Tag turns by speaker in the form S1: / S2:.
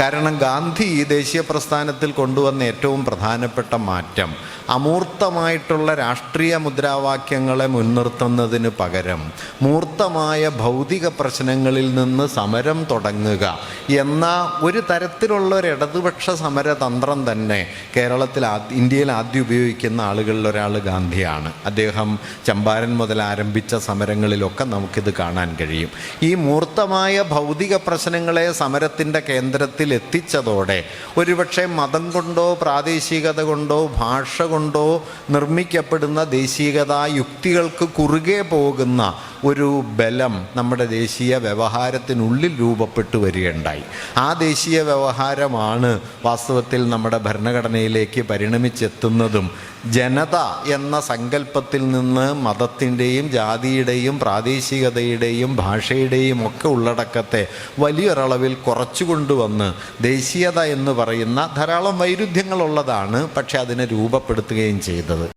S1: കാരണം ഗാന്ധി ഈ ദേശീയ പ്രസ്ഥാനത്തിൽ കൊണ്ടുവന്ന ഏറ്റവും പ്രധാനപ്പെട്ട മാറ്റം അമൂർത്തമായിട്ടുള്ള രാഷ്ട്രീയ മുദ്രാവാക്യങ്ങളെ മുൻനിർത്തുന്നതിന് പകരം മൂർത്തമായ ഭൗതിക പ്രശ്നങ്ങളിൽ നിന്ന് സമരം തുടങ്ങുക എന്ന ഒരു തരത്തിലുള്ള ഒരു ഇടതുപക്ഷ സമരതന്ത്രം തന്നെ കേരളത്തിൽ ഇന്ത്യയിൽ ആദ്യം ഉപയോഗിക്കുന്ന ആളുകളിൽ ഒരാൾ ഗാന്ധിയാണ്. അദ്ദേഹം ചമ്പാരൻ മുതൽ ആരംഭിച്ച സമരങ്ങളിലൊക്കെ നമുക്കിത് കാണാൻ കഴിയും. ഈ മൂർത്തമായ ഭൗതിക പ്രശ്നങ്ങളെ സമരത്തിന്റെ കേന്ദ്രത്തിൽ എത്തിച്ചതോടെ ഒരുപക്ഷെ മതം കൊണ്ടോ പ്രാദേശികത കൊണ്ടോ ഭാഷ കൊണ്ടോ നിർമ്മിക്കപ്പെടുന്ന ദേശീയത യുക്തികൾക്ക് കുറുകെ പോകുന്ന ഒരു ബലം നമ്മുടെ ദേശീയ വ്യവഹാരത്തിനുള്ളിൽ രൂപപ്പെട്ടു വരികയുണ്ടായി. ആ ദേശീയ വ്യവഹാരമാണ് വാസ്തവത്തിൽ നമ്മുടെ ഭരണഘടനയിലേക്ക് പരിണമിച്ചെത്തുന്നതും ജനത എന്ന സങ്കല്പത്തിൽ നിന്ന് മതത്തിന്റെയും ജാതിയുടെയും പ്രാദേശികതയുടെയും ഭാഷയുടെയും ഒക്കെ ഉള്ളടക്കത്തെ വലിയൊരളവിൽ കുറച്ചു കൊണ്ടുവന്ന് ദേശീയത എന്ന് പറയുന്ന ധാരാളം വൈരുദ്ധ്യങ്ങളുള്ളതാണ് പക്ഷെ അതിനെ രൂപപ്പെടുത്തുകയും ചെയ്തത്.